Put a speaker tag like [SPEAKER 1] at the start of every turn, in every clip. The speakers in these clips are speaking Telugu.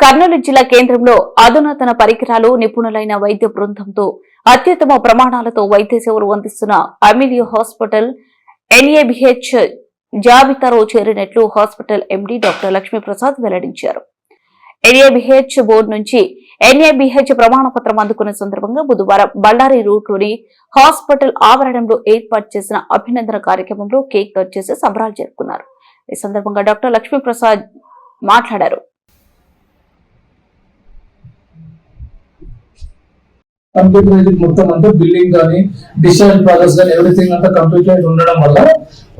[SPEAKER 1] కర్నూలు జిల్లా కేంద్రంలో అధునాతన పరికరాలు నిపుణులైన వైద్య బృందంతో అత్యుత్తమ ప్రమాణాలతో వైద్య సేవలు అందిస్తున్న అమిలియో హాస్పిటల్ ఎన్ఏబిహెచ్ జాబితాలో చేరినట్లు హాస్పిటల్ ఎండీ డాక్టర్ లక్ష్మీప్రసాద్ వెల్లడించారు. ఎన్ఏబిహెచ్ బోర్డు నుంచి ఎన్ఏబిహెచ్ ప్రమాణ పత్రం అందుకున్న సందర్భంగా బుధవారం బళ్ళారి రూట్లోని హాస్పిటల్ ఆవరణంలో ఏర్పాటు చేసిన అభినందన కార్యక్రమంలో కేక్ కట్ చేసి సంబరాలు జరుపుకున్నారు. ఈ సందర్భంగా డాక్టర్ లక్ష్మీప్రసాద్ మాట్లాడారు.
[SPEAKER 2] కంప్యూటరైజ్ మొత్తం అంతా బిల్డింగ్ కానీ డిశ్చార్జ్ ప్రాసెస్ కానీ ఎవ్రీథింగ్ అంతా కంప్యూటరైజ్ ఉండడం వల్ల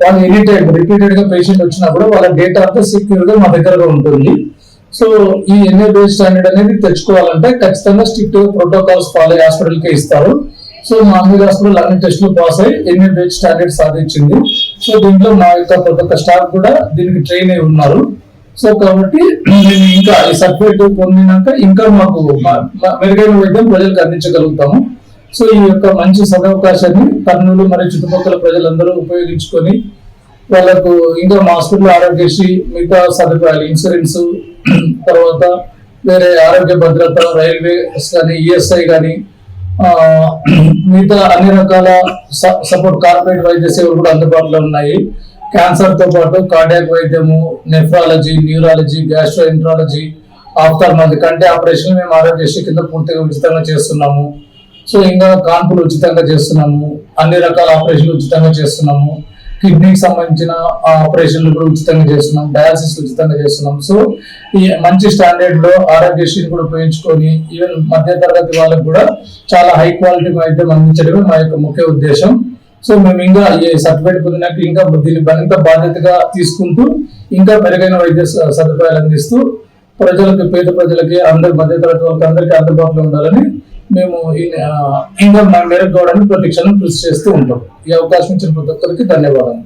[SPEAKER 2] వాళ్ళు ఎనీ టైం రిపీటెడ్గా పేషెంట్ వచ్చినప్పుడు వాళ్ళ డేటా అంతా సెక్యూర్గా మా దగ్గరగా ఉంటుంది. సో ఈ ఎన్ఏబిఐ స్టాండర్డ్ అనేది తెచ్చుకోవాలంటే ఖచ్చితంగా స్ట్రిక్ట్ ప్రోటోకాల్స్ ఫాలో హాస్పిటల్కి ఇస్తారు. సో మా అన్ని హాస్పిటల్ అన్ని టెస్టులు పాస్ అయ్యి ఎన్ఏబిఐ స్టాండర్డ్ సాధించింది. సో దీంట్లో మా యొక్క ప్రతి ఒక్క స్టాఫ్ కూడా దీనికి ట్రైన్ అయి ఉన్నారు. సో కాబట్టి మేము ఇంకా ఈ సర్టిఫికేట్ పొందినాక ఇంకా మాకు మెరుగైన వైద్యం ప్రజలకు అందించగలుగుతాము. సో ఈ యొక్క మంచి సదవకాశాన్ని కర్నూలు మరియు చుట్టుపక్కల ప్రజలందరూ ఉపయోగించుకొని వాళ్ళకు ఇంకా మా హాస్పిటల్ ఆరోగ్యశ్రీ మిగతా సదుపాయాలు ఇన్సూరెన్స్ తర్వాత వేరే ఆరోగ్య భద్రత రైల్వేస్ కానీ ఈఎస్ఐ కానీ మిగతా అన్ని రకాల స- సపోర్ట్ కార్పొరేట్ వైద్య సేవలు కూడా అందుబాటులో ఉన్నాయి. క్యాన్సర్తో పాటు కార్డియాక్ వైద్యము నెఫ్రాలజీ న్యూరాలజీ గ్యాస్ట్రోఎంట్రాలజీ మంత్ కంటే ఆపరేషన్ మేము ఆరోగ్యశ్రీ కింద పూర్తిగా ఉచితంగా చేస్తున్నాము. సో ఇంకా కాన్పులు ఉచితంగా చేస్తున్నాము. అన్ని రకాల ఆపరేషన్లు ఉచితంగా చేస్తున్నాము. కిడ్నీకి సంబంధించిన ఆపరేషన్లు కూడా ఉచితంగా చేస్తున్నాం డయాలసిస్ ఉచితంగా చేస్తున్నాం సో ఈ మంచి స్టాండర్డ్లో ఆరోగ్యశ్రీని కూడా ఉపయోగించుకొని ఈవెన్ మధ్య తరగతి వాళ్ళకు కూడా చాలా హై క్వాలిటీ వైద్యం అందించడమే మా యొక్క ముఖ్య ఉద్దేశం. సో మేము ఇంకా ఈ సర్టిఫికేట్ పొందినాక ఇంకా దీన్ని మరింత బాధ్యతగా తీసుకుంటూ ఇంకా మెరుగైన వైద్య స- సదుపాయాలు అందిస్తూ ప్రజలకు పేద ప్రజలకి అందరి మధ్యతరగతి వాళ్ళకి అందరికీ అందుబాటులో ఉండాలని మేము ఇంకా మా మెరుగు కావడానికి ప్రతి క్షణం కృషి చేస్తూ ఉంటాం. ఈ అవకాశం ఇచ్చిన ప్రతి ఒక్కరికి ధన్యవాదాలు.